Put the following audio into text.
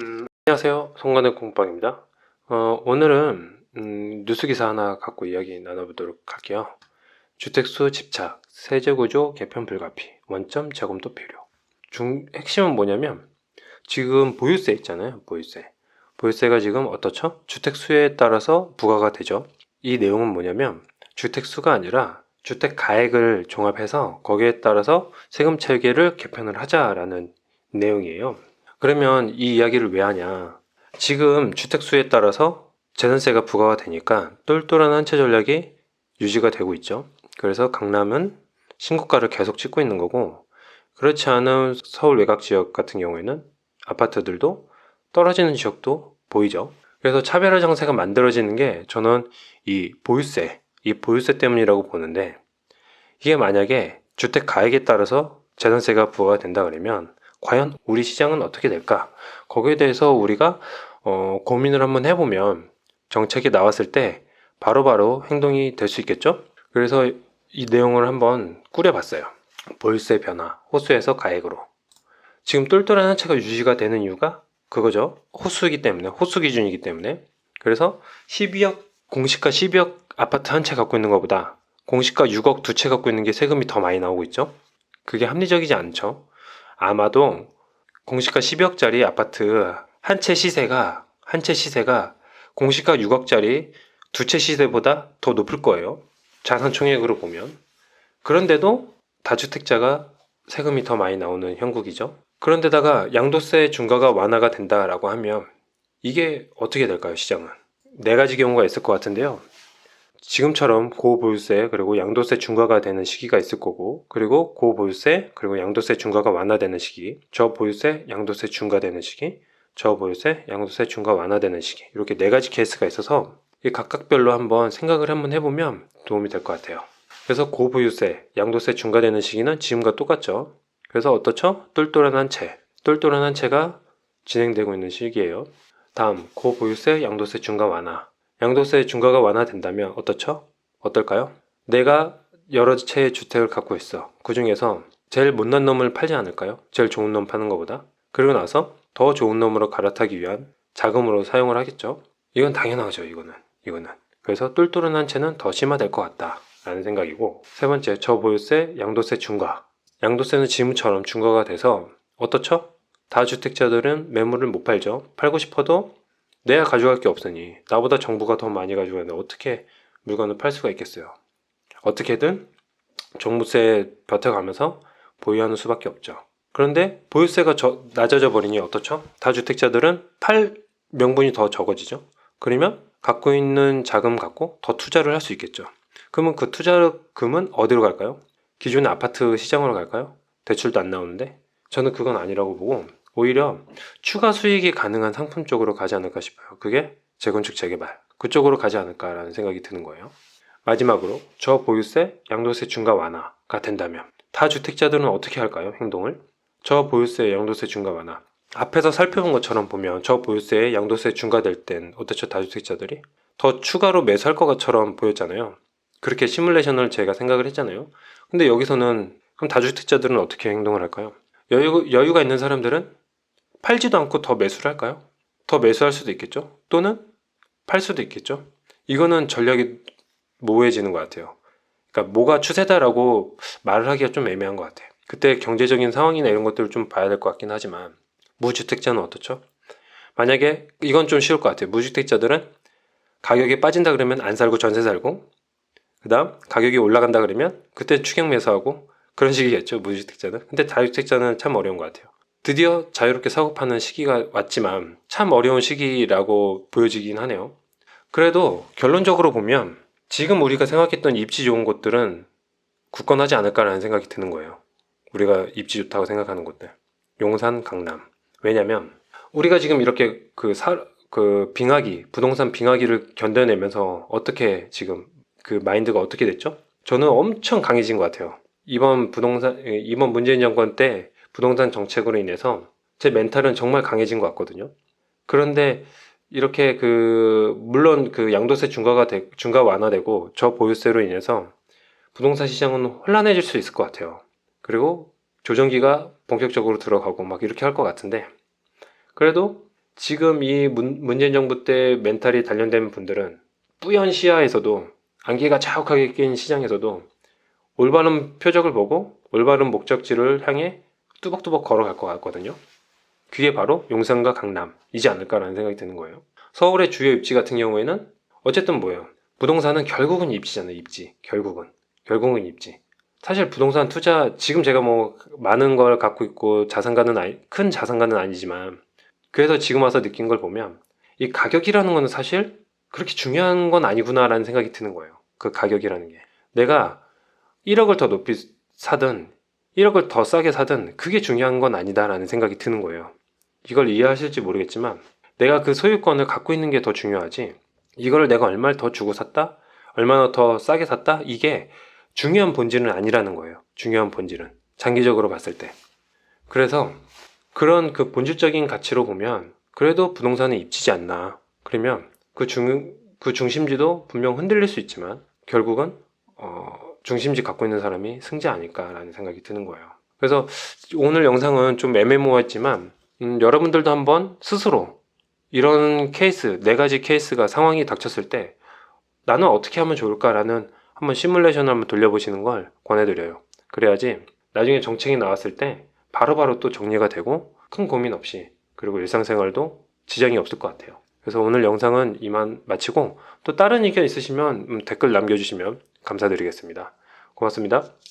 음, 안녕하세요. 송관의 공방입니다. 어, 오늘은 음, 뉴스 기사 하나 갖고 이야기 나눠보도록 할게요. 주택수 집착, 세제구조 개편 불가피, 원점 재검토 필요. 중 핵심은 뭐냐면 지금 보유세 있잖아요. 보유세. 보유세가 지금 어떻죠? 주택수에 따라서 부과가 되죠. 이 내용은 뭐냐면 주택수가 아니라 주택 가액을 종합해서 거기에 따라서 세금 체계를 개편을 하자라는 내용이에요. 그러면 이 이야기를 왜 하냐? 지금 주택수에 따라서 재산세가 부과가 되니까 똘똘한 한채 전략이 유지가 되고 있죠. 그래서 강남은 신고가를 계속 찍고 있는 거고, 그렇지 않은 서울 외곽 지역 같은 경우에는 아파트들도 떨어지는 지역도 보이죠. 그래서 차별화 정세가 만들어지는 게 저는 이 보유세, 이 보유세 때문이라고 보는데, 이게 만약에 주택 가액에 따라서 재산세가 부과가 된다 그러면 과연 우리 시장은 어떻게 될까? 거기에 대해서 우리가 어, 고민을 한번 해보면 정책이 나왔을 때 바로 바로 행동이 될 수 있겠죠? 그래서 이 내용을 한번 꾸려봤어요. 보유세 변화, 호수에서 가액으로. 지금 똘똘한 한 채가 유지가 되는 이유가 그거죠. 호수이기 때문에, 호수 기준이기 때문에. 그래서 12억, 공시가 12억 아파트 한 채 갖고 있는 것보다 공시가 6억 두 채 갖고 있는 게 세금이 더 많이 나오고 있죠. 그게 합리적이지 않죠. 아마도 공시가 10억짜리 아파트 한 채 시세가 한 채 시세가 공시가 6억짜리 두 채 시세보다 더 높을 거예요. 자산 총액으로 보면. 그런데도 다주택자가 세금이 더 많이 나오는 형국이죠. 그런데다가 양도세 중과가 완화가 된다라고 하면 이게 어떻게 될까요, 시장은? 네 가지 경우가 있을 것 같은데요. 지금처럼 고보유세 그리고 양도세 중과가 되는 시기가 있을 거고 그리고 고보유세 그리고 양도세 중과가 완화되는 시기 저보유세 양도세 중과되는 시기 저보유세 양도세 중과 완화되는 시기 이렇게 네 가지 케이스가 있어서 이 각각별로 한번 생각을 한번 해보면 도움이 될 것 같아요. 그래서 고보유세 양도세 중과되는 시기는 지금과 똑같죠? 그래서 어떻죠? 똘똘한 한채 똘똘한 한 채가 진행되고 있는 시기예요. 다음 고보유세 양도세 중과 완화 양도세 중과가 완화된다면 어떻죠? 어떨까요? 내가 여러 채의 주택을 갖고 있어. 그 중에서 제일 못난 놈을 팔지 않을까요? 제일 좋은 놈 파는 것보다. 그리고 나서 더 좋은 놈으로 갈아타기 위한 자금으로 사용을 하겠죠. 이건 당연하죠, 이거는. 이거는. 그래서 똘똘한 한 채는 더 심화될 것 같다. 라는 생각이고. 세 번째, 저보유세, 양도세 중과. 양도세는 지금처럼 중과가 돼서 어떻죠? 다 주택자들은 매물을 못 팔죠. 팔고 싶어도 내가 가져갈 게 없으니 나보다 정부가 더 많이 가지고 있는데 어떻게 물건을 팔 수가 있겠어요. 어떻게든 종부세에 버텨가면서 보유하는 수밖에 없죠. 그런데 보유세가 저, 낮아져 버리니 어떻죠? 다주택자들은 팔 명분이 더 적어지죠. 그러면 갖고 있는 자금 갖고 더 투자를 할 수 있겠죠. 그러면 그 투자금은 어디로 갈까요? 기존의 아파트 시장으로 갈까요? 대출도 안 나오는데 저는 그건 아니라고 보고 오히려 추가 수익이 가능한 상품 쪽으로 가지 않을까 싶어요. 그게 재건축 재개발 그쪽으로 가지 않을까라는 생각이 드는 거예요. 마지막으로 저 보유세 양도세 중과 완화가 된다면 다 주택자들은 어떻게 할까요? 행동을 저 보유세 양도세 중과 완화 앞에서 살펴본 것처럼 보면 저 보유세 양도세 중과될 땐 어떻죠? 다주택자들이 더 추가로 매수할 것처럼 보였잖아요. 그렇게 시뮬레이션을 제가 생각을 했잖아요. 근데 여기서는 그럼 다주택자들은 어떻게 행동을 할까요? 여유, 여유가 있는 사람들은 팔지도 않고 더 매수를 할까요? 더 매수할 수도 있겠죠? 또는 팔 수도 있겠죠? 이거는 전략이 모호해지는 것 같아요. 그러니까 뭐가 추세다라고 말을 하기가 좀 애매한 것 같아요. 그때 경제적인 상황이나 이런 것들을 좀 봐야 될 것 같긴 하지만 무주택자는 어떻죠? 만약에 이건 좀 쉬울 것 같아요. 무주택자들은 가격이 빠진다 그러면 안 살고 전세 살고 그 다음 가격이 올라간다 그러면 그때 추격 매수하고 그런 식이겠죠 무주택자는 근데 다주택자는 참 어려운 것 같아요 드디어 자유롭게 사고 파는 시기가 왔지만 참 어려운 시기라고 보여지긴 하네요. 그래도 결론적으로 보면 지금 우리가 생각했던 입지 좋은 곳들은 굳건하지 않을까라는 생각이 드는 거예요. 우리가 입지 좋다고 생각하는 곳들. 용산, 강남. 왜냐면 우리가 지금 이렇게 그 사, 그 빙하기, 부동산 빙하기를 견뎌내면서 어떻게 지금 그 마인드가 어떻게 됐죠? 저는 엄청 강해진 것 같아요. 이번 부동산, 이번 문재인 정권 때 부동산 정책으로 인해서 제 멘탈은 정말 강해진 것 같거든요. 그런데 이렇게 그 물론 그 양도세 중과가 되, 중과 완화되고 저 보유세로 인해서 부동산 시장은 혼란해질 수 있을 것 같아요. 그리고 조정기가 본격적으로 들어가고 막 이렇게 할 것 같은데 그래도 지금 이 문, 문재인 정부 때 멘탈이 단련된 분들은 뿌연 시야에서도 안개가 자욱하게 낀 시장에서도 올바른 표적을 보고 올바른 목적지를 향해 뚜벅뚜벅 걸어갈 것 같거든요. 그게 바로 용산과 강남이지 않을까라는 생각이 드는 거예요. 서울의 주요 입지 같은 경우에는 어쨌든 뭐예요? 부동산은 결국은 입지잖아요. 입지. 결국은. 결국은 입지. 사실 부동산 투자 지금 제가 뭐 많은 걸 갖고 있고 자산가는 아니, 큰 자산가는 아니지만 그래서 지금 와서 느낀 걸 보면 이 가격이라는 거는 사실 그렇게 중요한 건 아니구나라는 생각이 드는 거예요. 그 가격이라는 게. 내가 1억을 더 높이 사든 1억을 더 싸게 사든 그게 중요한 건 아니다라는 생각이 드는 거예요. 이걸 이해하실지 모르겠지만 내가 그 소유권을 갖고 있는 게 더 중요하지 이걸 내가 얼마를 더 주고 샀다? 얼마나 더 싸게 샀다? 이게 중요한 본질은 아니라는 거예요. 중요한 본질은. 장기적으로 봤을 때. 그래서 그런 그 본질적인 가치로 보면 그래도 부동산은 입지지 않나. 그러면 그 중, 그 중심지도 분명 흔들릴 수 있지만 결국은 어, 중심지 갖고 있는 사람이 승자 아닐까라는 생각이 드는 거예요. 그래서 오늘 영상은 좀 애매모호했지만 음, 여러분들도 한번 스스로 이런 케이스, 네 가지 케이스가 상황이 닥쳤을 때 나는 어떻게 하면 좋을까라는 한번 시뮬레이션을 한번 돌려보시는 걸 권해드려요. 그래야지 나중에 정책이 나왔을 때 바로바로 또 정리가 되고 큰 고민 없이 그리고 일상생활도 지장이 없을 것 같아요. 그래서 오늘 영상은 이만 마치고 또 다른 의견 있으시면 음, 댓글 남겨주시면 감사드리겠습니다. 고맙습니다.